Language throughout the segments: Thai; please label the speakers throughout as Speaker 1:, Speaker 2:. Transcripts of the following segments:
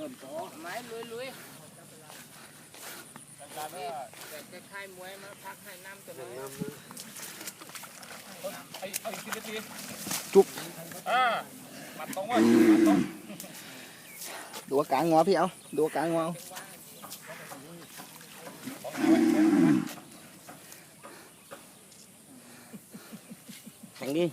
Speaker 1: ริ่มต่อ
Speaker 2: ไม้ลุยลุย
Speaker 1: การ
Speaker 2: นี่แต่ค่ายมวยมาพักให้น้ำตัวน้อย
Speaker 1: ไอ้ไอ้สิบนาที
Speaker 3: จุ๊บ
Speaker 1: อ่าปัดตรงว่าปัดตรง
Speaker 3: ดูอาการงอพี่เอาดูอาการงอแข็งดิ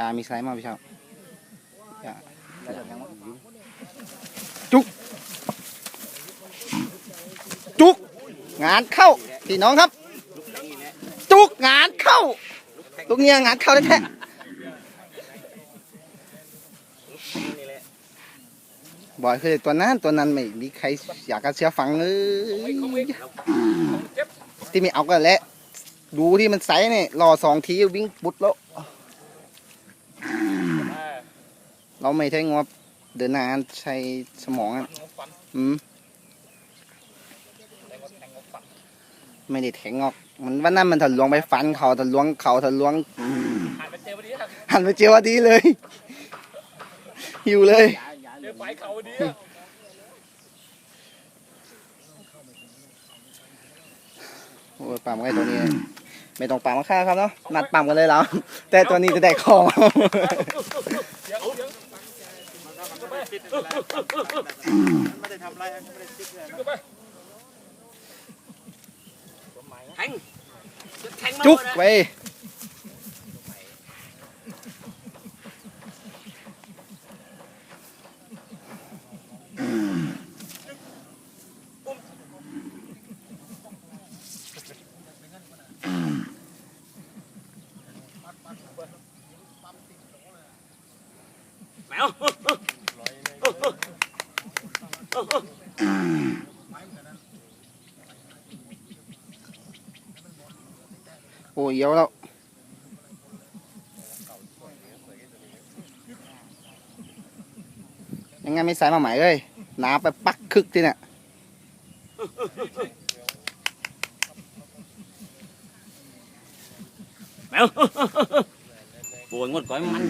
Speaker 3: ยามีไซส์มาพี่เช้าจุก จุก งานเข้าพี่น้องครับ จุกงานเข้าลูกเนี้ยงานเข้าแท้ๆบ่อยคือตัวนั้นตัวนั้นไม่มีใครอยากจะเชื่อฟังเลยที่ไม่เอาก็แล้วดูที่มันใสเนี่ยรอสองทีวิ่งปุดแล้ว เราไม่ใช่งบเดินหน้าใช้สมองอะ
Speaker 1: งบฟัน
Speaker 3: อืม
Speaker 1: แต่งบแทงงบฟัน
Speaker 3: ไม่ได้แทงออก มันวันนั้นมันทะลวงไปฟันเขาทะลวงเขาทะลวง
Speaker 1: ผ่านไปเจอวันนี้ครับ
Speaker 3: หันไปเจอว่าดีเลยหิวเลย
Speaker 1: เจอไฟเขาวันนี้อะ
Speaker 3: โอ้ยปั๊มไอ้ตัวนี้ ไม่ต้องปั๊มมาค่าครับเนาะนัดปั๊มกันเลยแล้วแต่ตัวนี้จะได้ของ
Speaker 1: เสียง เสียง
Speaker 4: ไม่ได้ทำอะไรไม่ได้คิดเลย
Speaker 1: ขึ้นไป
Speaker 2: แทงจะแทงมา
Speaker 3: จุก
Speaker 2: เลย
Speaker 3: ไป
Speaker 2: แมว
Speaker 3: โอ้ยเหี่ยวแล้วยังไงไม่ใส่มาใหม่เลยหนาไปปักคึกที่เนี่ย
Speaker 2: แมวบวนงดก้อยมัน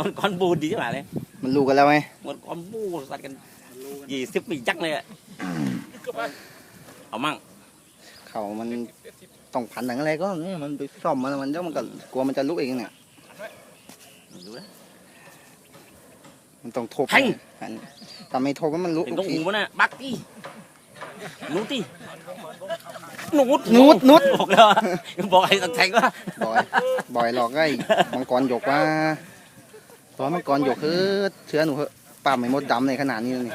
Speaker 2: งดก้อนบูดดีจังเลย
Speaker 3: มันรู้กันแล้วไหม
Speaker 2: งดก้อนบูดสัตว์กันยี่สิบปีจักเลยอะ
Speaker 1: ขึ้นไป
Speaker 2: เอามั่ง
Speaker 3: เขามันต้องพันหนังอะไรก็เนี่ยมันไปซ่อมมันมันเดี๋ยวมันก็กลัวมันจะลุกเองเนี่ย
Speaker 2: ดูนะ
Speaker 3: มันต้องทบ
Speaker 2: ให้
Speaker 3: พันแต่ไม่ทบมันลุก
Speaker 2: เป็น
Speaker 3: ทุ
Speaker 2: ต้อกง
Speaker 3: ที
Speaker 2: หูมันน่ะบักตี้นูตี้นูด
Speaker 3: นูดนูด
Speaker 2: บอกแล้วอะยังบอกให้ตังแทงว่า
Speaker 3: บอยบอยหลอกไอ้มังกรหยกว่าตัวมังกรหยกคือเชื้อหนูเหอะ ป่าไม่มดดำในขนาดนี้เลยนี่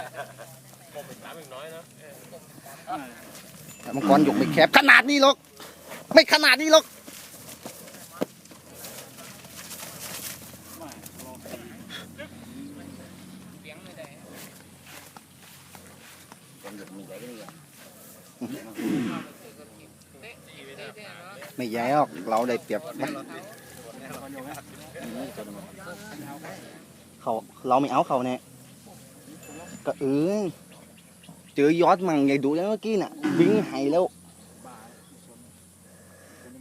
Speaker 1: น้ำอีกน้อยนะ
Speaker 3: แต่มังกรหยกไม่แคบขนาดนี้หรอก ไม่ขนาดนี้หรอกไม่แย่หรอกเราได้เปรียบนะเขาเราไม่เอาเขาเนี่ย ก็เออเจอยอดมั่งใหญ่ดูแล้วเมื่อกี้น่ะ วิ่งไห้แล้ว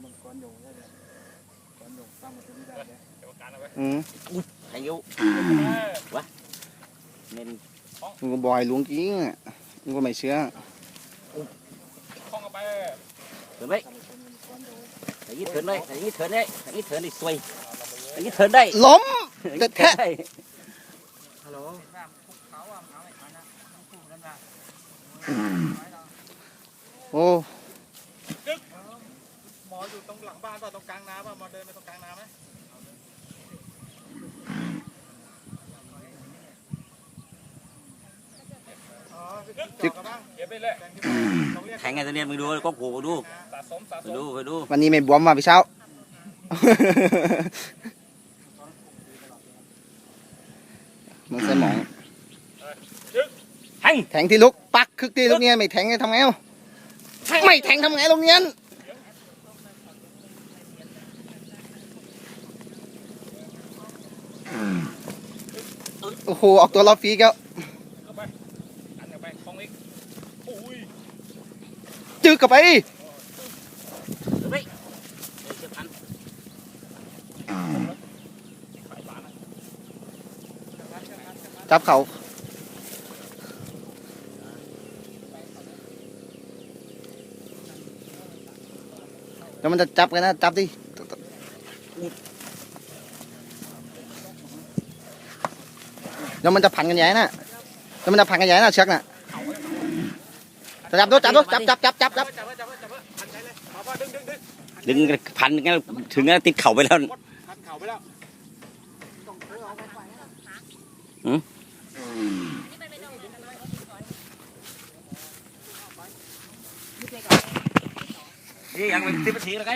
Speaker 4: มันก้อนอยู่ได้เลยก้อนอยู่ตั้งมาตรงนี้ได้เลย
Speaker 1: เดี๋ยวการเอาไว้
Speaker 3: อืม
Speaker 2: ไอ้ยูเน้น
Speaker 3: มึงก็บอยหลวงจริงอะมึงก็ไม่เชื่อ
Speaker 1: คล้องเอาไป
Speaker 2: เถินไปไอ้ยี่เถินได้ไอ้ยี่เถินได้ไอ้ยี่เถินได้สวยไอ้ยี่เถินได้
Speaker 3: ล้มแต่แท้
Speaker 2: ได้
Speaker 4: ฮัลโหล
Speaker 3: โอ้
Speaker 4: หมออยู่ตรงหลังบ้านป่ะตรงกลางน้ำป่ะหมอเดินไปตรงกลางน้ำไหมอ๋อจิกกันบ้าง
Speaker 1: เก็บไปเลย
Speaker 4: แทงที่บ้านต้องเรียก
Speaker 2: แทงไงตัวเนี้ยมึงดูก็ผูกดู
Speaker 1: สะสมสะ
Speaker 2: ไป
Speaker 1: สม
Speaker 2: ดูไปดู
Speaker 3: วันนี้ไม่บวมมาพี่เช้า มึงใส่หมอง
Speaker 2: แทง
Speaker 3: แทงที่ลุกปักคึกที่ลุกเนี่ยไม่แทงจะทำไงเอ้าไม่แทงทำไงลุงเนียนโอ้โหออกตัวรอบฟรีแล้ว
Speaker 1: เข้าไปอันเข้าไปคล้องอีกโอ้ย
Speaker 3: จึกกลับไป
Speaker 2: เดี๋ยวไปเดี๋ยวเชือกพัน
Speaker 1: สายบานนะ
Speaker 3: จับเขาแล้วมันจะจับกันนะ จับดิแล้วมันจะพันกันใหญ่น่ะแล้วมันจะพันกันใหญ่น่ะเชือกน่ะจับด้วยจับด้วยจับจับจับจับจับ
Speaker 1: จับไว้จับไว้จับไว้พันใจเลยมาว่าดึงดึงดึง
Speaker 2: ดึงพันงั้นถึงงั้นติดเข่าไปแล้ว
Speaker 1: พันเข่าไปแล้ว
Speaker 2: นี่ ยังไม่ติดภาษีแล้วไง